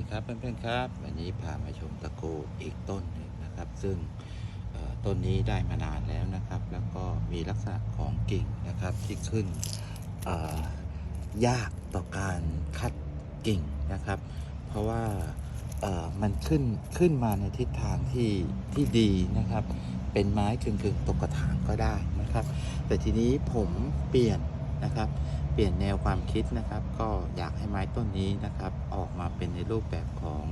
ดีครับเพื่อนๆครับ วันนี้พามาชมตะโกอีกต้นหนึ่งนะครับ ซึ่งต้นนี้ได้มานานแล้วนะครับ แล้วก็มีลักษณะของกิ่งนะครับที่ขึ้นยากต่อการคัดกิ่งนะครับ เพราะว่ามันขึ้นขึ้นมาในทิศทางที่ที่ดีนะครับ เป็นไม้กึ่งๆตกกระถางก็ได้นะครับ แต่ทีนี้ผมเปลี่ยน นะครับ เปลี่ยนแนวความคิดนะครับ ก็อยากให้ไม้ต้นนี้นะครับ ออกมาเป็นในรูปแบบของ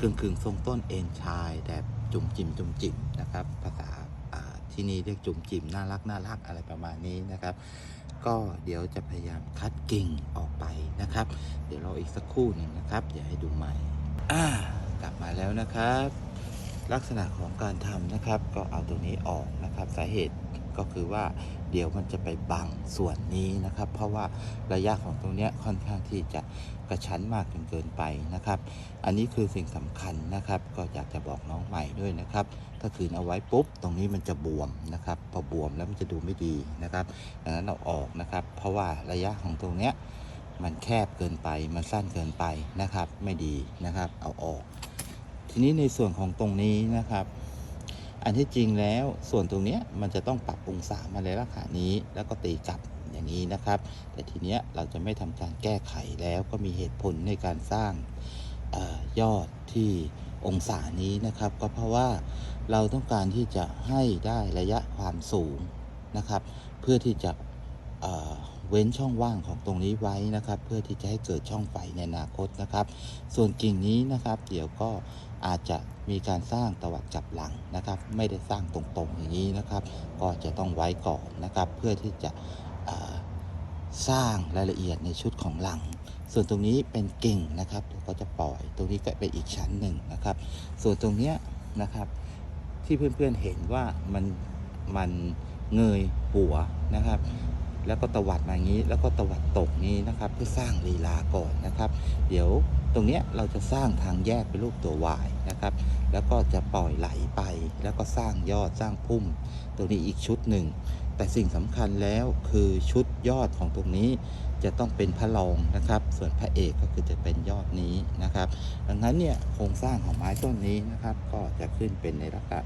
กึ่งกึ่งทรงต้นเอ็นชายแบบจุ่มจิมจุ่มจิมนะครับ ภาษาที่นี่เรียกจุ่มจิมน่ารักน่ารักอะไรประมาณนี้นะครับ ก็เดี๋ยวจะพยายามคัดกิ่งออกไปนะครับ เดี๋ยวรออีกสักครู่หนึ่งนะครับเดี๋ยวให้ดูใหม่กลับมาแล้วนะครับ ลักษณะของการทำนะครับ ก็เอาตัวนี้ออกนะครับสาเหตุ ก็คือว่าเดี๋ยวมันจะไปบังส่วนนี้นะครับ เพราะว่าระยะของตรงนี้ค่อนข้างที่จะกระชั้นมากจนเกินไปนะครับ อันนี้คือสิ่งสำคัญนะครับ ก็อยากจะบอกน้องใหม่ด้วยนะครับ ถ้าคืนเอาไว้ปุ๊บตรงนี้มันจะบวมนะครับ พอบวมแล้วมันจะดูไม่ดีนะครับดังนั้นเราออกนะครับ เพราะว่าระยะของตรงเนี้ยมันแคบเกินไป มันสั้นเกินไปนะครับ ไม่ดีนะครับ เอาออก ทีนี้ในส่วนของตรงนี้นะครับ อันที่จริงแล้วส่วนตรงนี้มันจะต้องปรับองศามาในลักษณะนี้แล้วก็ตีกลับอย่างนี้นะครับ แต่ทีเนี้ยเราจะไม่ทำการแก้ไขแล้วก็มีเหตุผลในการสร้างออยอดที่องศานี้นะครับ ก็เพราะว่าเราต้องการที่จะให้ได้ระยะความสูงนะครับ เพื่อที่จะ เว้นช่องว่างของตรงนี้ไว้นะครับ เพื่อที่จะให้เกิดช่องไฟในอนาคตนะครับ ส่วนกิ่งนี้นะครับ เดี๋ยวก็อาจจะมีการสร้างตวัดกลับหลังนะครับ ไม่ได้สร้างตรงๆอย่างนี้นะครับ ก็จะต้องไว้ก่อนนะครับ เพื่อที่จะสร้างรายละเอียดในชุดของหลัง ส่วนตรงนี้เป็นกิ่งนะครับเดี๋ยวก็จะปล่อย ตรงนี้ก็เป็นอีกชั้นหนึ่งนะครับ ส่วนตรงเนี้ยนะครับ ที่เพื่อนๆเห็นว่ามันมันเงยหัวนะครับ แล้วก็ตวัดมาอย่างนี้ แล้วก็ตวัดตกนี้นะครับ เพื่อสร้างลีลาก่อนนะครับ เดี๋ยวตรงเนี้ยเราจะสร้างทางแยกเป็นรูปตัว Y นะครับ แล้วก็จะปล่อยไหลไป แล้วก็สร้างยอดสร้างพุ่มตรงนี้อีกชุดหนึ่ง แต่สิ่งสำคัญแล้วคือชุดยอดของตรงนี้จะต้องเป็นพระรองนะครับ ส่วนพระเอกก็คือจะเป็นยอดนี้นะครับ ดังนั้นเนี่ยโครงสร้างของไม้ต้นนี้นะครับ ก็จะขึ้นเป็นในลักษณะ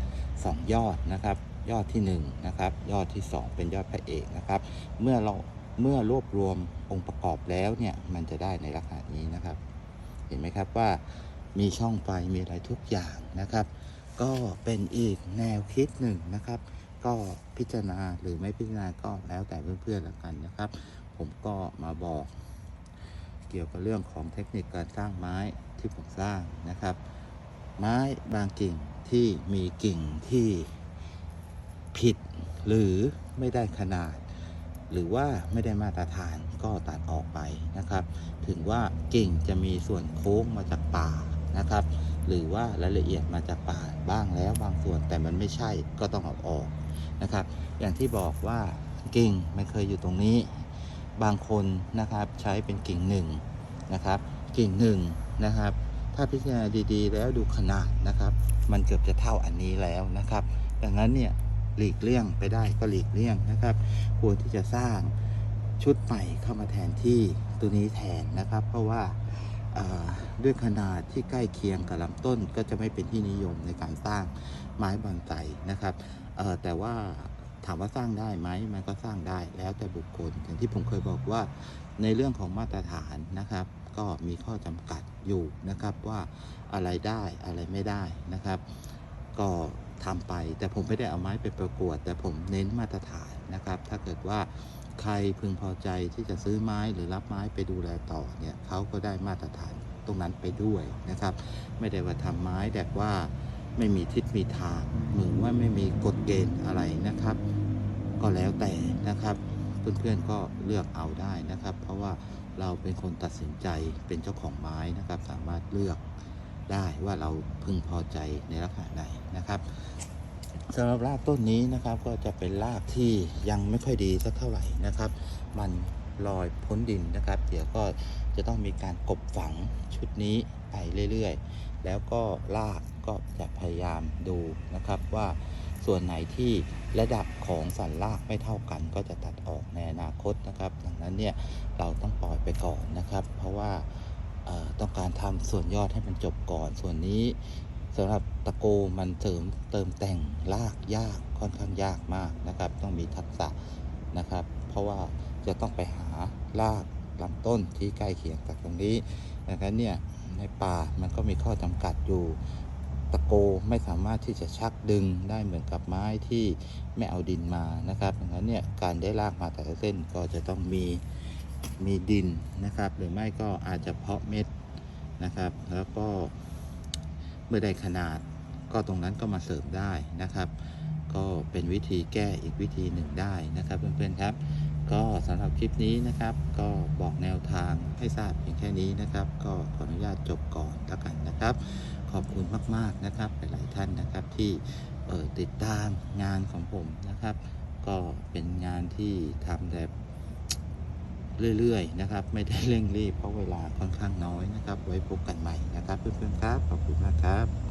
สองยอดนะครับ ยอดที่หนึ่งนะครับยอดที่สองเป็นยอดพระเอกนะครับ เมื่อเราเมื่อรวบรวมองค์ประกอบแล้วเนี่ยมันจะได้ในลักษณะนี้นะครับ เห็นไหมครับว่ามีช่องไฟมีอะไรทุกอย่างนะครับ ก็เป็นอีกแนวคิดหนึ่งนะครับ ก็พิจารณาหรือไม่พิจารณาก็แล้วแต่เพื่อนๆแล้วกันนะครับ ผมก็มาบอก เกี่ยวกับเรื่องของเทคนิคการสร้างไม้ที่ผมสร้างนะครับ ไม้บางกิ่งที่มีกิ่งที่ ผิดหรือไม่ได้ขนาด หรือว่าไม่ได้มาตรฐานก็ตัดออกไปนะครับ ถึงว่ากิ่งจะมีส่วนโค้งมาจากป่านะครับ หรือว่ารายละเอียดมาจากป่าบ้างแล้วบางส่วนแต่มันไม่ใช่ก็ต้องเอาออกนะครับ อย่างที่บอกว่ากิ่งไม่เคยอยู่ตรงนี้ บางคนนะครับใช้เป็นกิ่งหนึ่งนะครับ กิ่งหนึ่งนะครับ ถ้าพิจารณาดีๆ แล้วดูขนาดนะครับ มันเกือบจะเท่าอันนี้แล้วนะครับ ดังนั้นเนี่ย หลีกเลี่ยงไปได้ก็หลีกเลี่ยงนะครับ ควรที่จะสร้างชุดใหม่เข้ามาแทนที่ตัวนี้แทนนะครับ เพราะว่าด้วยขนาดที่ใกล้เคียงกับลำต้นก็จะไม่เป็นที่นิยมในการสร้างไม้บอนไซนะครับแต่ว่าถามว่าสร้างได้ไหมมันก็สร้างได้แล้วแต่บุคคลอย่างที่ผมเคยบอกว่าในเรื่องของมาตรฐานนะครับ ก็มีข้อจำกัดอยู่นะครับว่าอะไรได้อะไรไม่ได้นะครับ ก็ ทำไป แต่ผมไม่ได้เอาไม้ไปประกวด แต่ผมเน้นมาตรฐานนะครับ ถ้าเกิดว่าใครพึงพอใจที่จะซื้อไม้หรือรับไม้ไปดูแลต่อเนี่ยเขาก็ได้มาตรฐานตรงนั้นไปด้วยนะครับ ไม่ได้ว่าทำไม้แบบว่าไม่มีทิศมีทางหรือว่าไม่มีกฎเกณฑ์อะไรนะครับ ก็แล้วแต่นะครับเพื่อนๆก็เลือกเอาได้นะครับ เพราะว่าเราเป็นคนตัดสินใจเป็นเจ้าของไม้นะครับ สามารถเลือก ได้ว่าเราพึงพอใจในลักษณะไหนนะครับสำหรับรากต้นนี้นะครับก็จะเป็นรากที่ยังไม่ค่อยดีสักเท่าไหร่นะครับ มันลอยพ้นดินนะครับ เดี๋ยวก็จะต้องมีการกบฝังชุดนี้ไปเรื่อยๆ แล้วก็รากก็จะพยายามดูนะครับว่าส่วนไหนที่ระดับของสันรากไม่เท่ากัน ก็จะตัดออกในอนาคตนะครับ ดังนั้นเนี่ยเราต้องปล่อยไปก่อนนะครับ เพราะว่า ต้องการทำส่วนยอดให้มันจบก่อน ส่วนนี้สำหรับตะโกมันเสริมเติมแต่งรากยากค่อนข้างยากมากนะครับ ต้องมีทักษะนะครับ เพราะว่าจะต้องไปหารากลำต้นที่ใกล้เคียงกับตรงนี้ดังนั้นเนี่ยในป่ามันก็มีข้อจำกัดอยู่ ตะโกไม่สามารถที่จะชักดึงได้เหมือนกับไม้ที่ไม่เอาดินมานะครับดังนั้นเนี่ยการได้รากมาแต่ละเส้นก็จะต้องมี มีดินนะครับ หรือไม่ก็อาจจะเพาะเม็ดนะครับ แล้วก็เมื่อได้ขนาดก็ตรงนั้นก็มาเสริมได้นะครับ ก็เป็นวิธีแก้อีกวิธีหนึ่งได้นะครับเพื่อนๆครับ ก็สำหรับคลิปนี้นะครับ ก็บอกแนวทางให้ทราบเพียงแค่นี้นะครับ ก็ขออนุญาตจบก่อนแล้วกันนะครับ ขอบคุณมากๆนะครับหลายๆท่านนะครับที่ติดตามงานของผมนะครับ ก็เป็นงานที่ทำแบบ เรื่อยๆนะครับ ไม่ได้เร่งรีบเพราะเวลาค่อนข้างน้อยนะครับ ไว้พบกันใหม่นะครับเพื่อนๆครับ ขอบคุณมากครับ